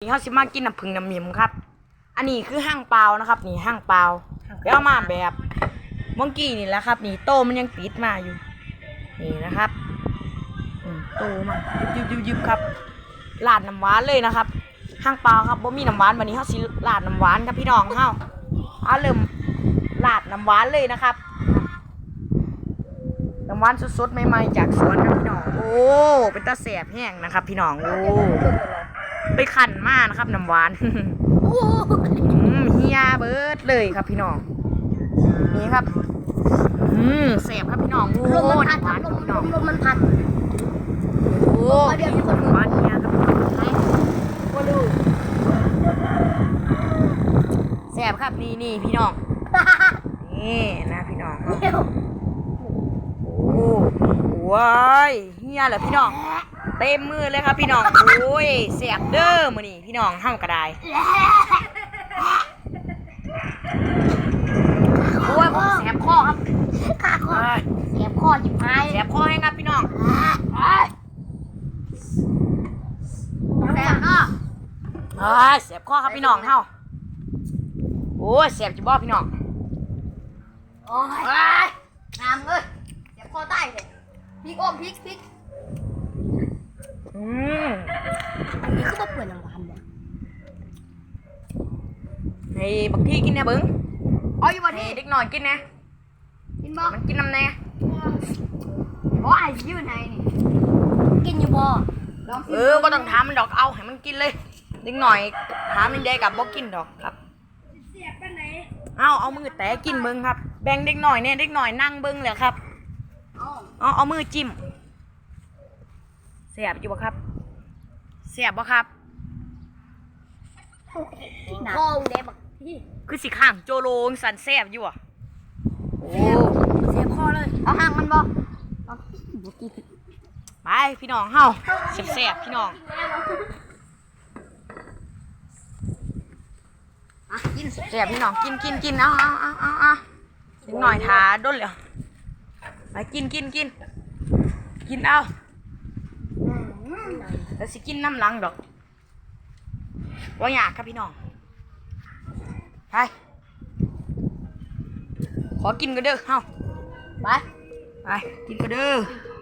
นี่เขาสิมากินน้ำผึ้งน้ำหมิมครับ อันนี้คือห้างเปล่านะครับ นี่ห้างเปล่าไปเอามาแบบเมื่อกี้นี่แหละครับ นี่โตมันยังติดมาอยู่ นี่นะครับอืมโตมายุบยุบยุบครับลาดน้ำหวานเลยนะครับ ห้างเปล่าครับบ่มีน้ำหวานวันนี้เขาสิลาดน้ำหวานครับพี่น้องเฮาเอาเริ่มลาดน้ำหวานเลยนะครับน้ำหวานสดๆใหม่ๆจากสวนครับพี่น้องโอ้เป็นตาแสบแห้งนะครับ พี่น้องโอ้ ไปขันมากนะครับน้ำหวานโอ้อืมเฮียเบิร์ดเลยครับพี่น้อง นี่ครับ อืมแสบครับพี่น้องโอ้ลมมันพัดน้ำหวานลมพี่ลน้องมลมมันพัดโอ้เดี๋ยวมีคนหวานเฮียครับไหนมาดูแสบครับนี่นี่พี่น้องนี่นะพี่น้องโอ้ว้ายเฮียเหรอพี่น้อง เต็มมือเลยครับพี่น้องโอ้ยแสบเด้อมื้อนี้พี่น้องห้ามกระไดโอ้ยผมแสบคอครับขาคอเอ้ยเสียบคอจิบหายแสบคอให้ครับพี่น้องแสบเนาะเอ้ยแสบคอครับพี่น้องเฮาโอ้ยแสบจิบ่พี่น้องโอ้ยน้ำเอ้ยเสียบคอใต้เลยพริกโอมพริกพริก อืมอันนี้คือมาเปิดน้ำหวานเนี่ยให้บักที่กินแหน่เบิ้งเอาอยู่บ่ให้ที่เด็กหน่อยกินแหน่กินบ่มันกินน้ำแหน่บ่ไอ้ยืนไหนนี่กินอยู่บ่ลองสิเออบ่ต้องถามมันดอกเอาให้มันกินเลยเด็กหน่อยถามมันได้กับบ่กินดอกครับเสียบไปไหนเอาเอามือแตะกินเบิ้งครับ แบ่งเด็กหน่อยเนี่ยเด็กหน่อยนั่งเบิ้งเลยครับเอ้าเอาเอามือจิ้มเสียบอยู่บ่ครับ เสียบบ่ครับคอเด็บบักที่คือสิข้างโจโลงสันแสบอยู่อะโอ้เสียบคอเลย เอาห่างมันบ่เอาบ่กินไปพี่น้องเฮาแสบๆพี่น้องอะกินแสบพี่น้องกินกินกินเอาเอาเอาเอาเอาเด็กหน่อยทาด้นเลยไปกินกินกินกินเอา แล้วสิกินน้ำหลังดอกว่าอยากครับพี่น้องไปขอกินกันเด้อเฮาไปไปกินกันเด้อ